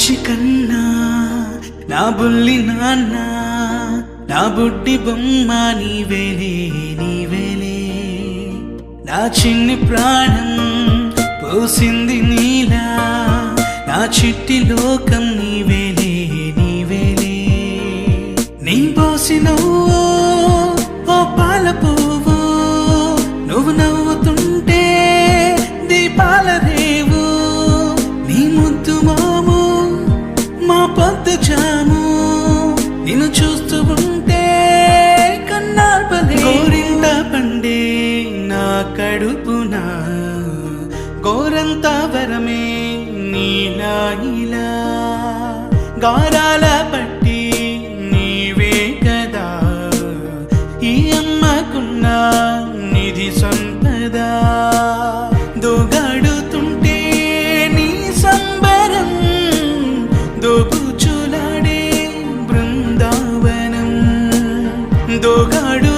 బుజ్జి కన్నా నా బుల్లి నాన్న నా బుడ్డి బొమ్మ నీవేలే నీవేలే. నా చిన్ని ప్రాణం పోసింది నీలా నా చిట్టి లోకం నీవేలే నీవేలే. నీ పోసినవో ఓ పాల పువ్వు నువ్వు నవ్వుతుంటే దీపాల రేవు. నీ ముద్దు మామ మా నిన్ను చూస్తూ ఉంటే కన్నార్పలే గోరింట పండే నా కడుపున గోరంత వరమే నీలా ఇలా గారాల పట్టి నీవే కదా. ఈ అమ్మకున్న నిధి సంపద. దోగాడుతుంటే దోగుచులాడే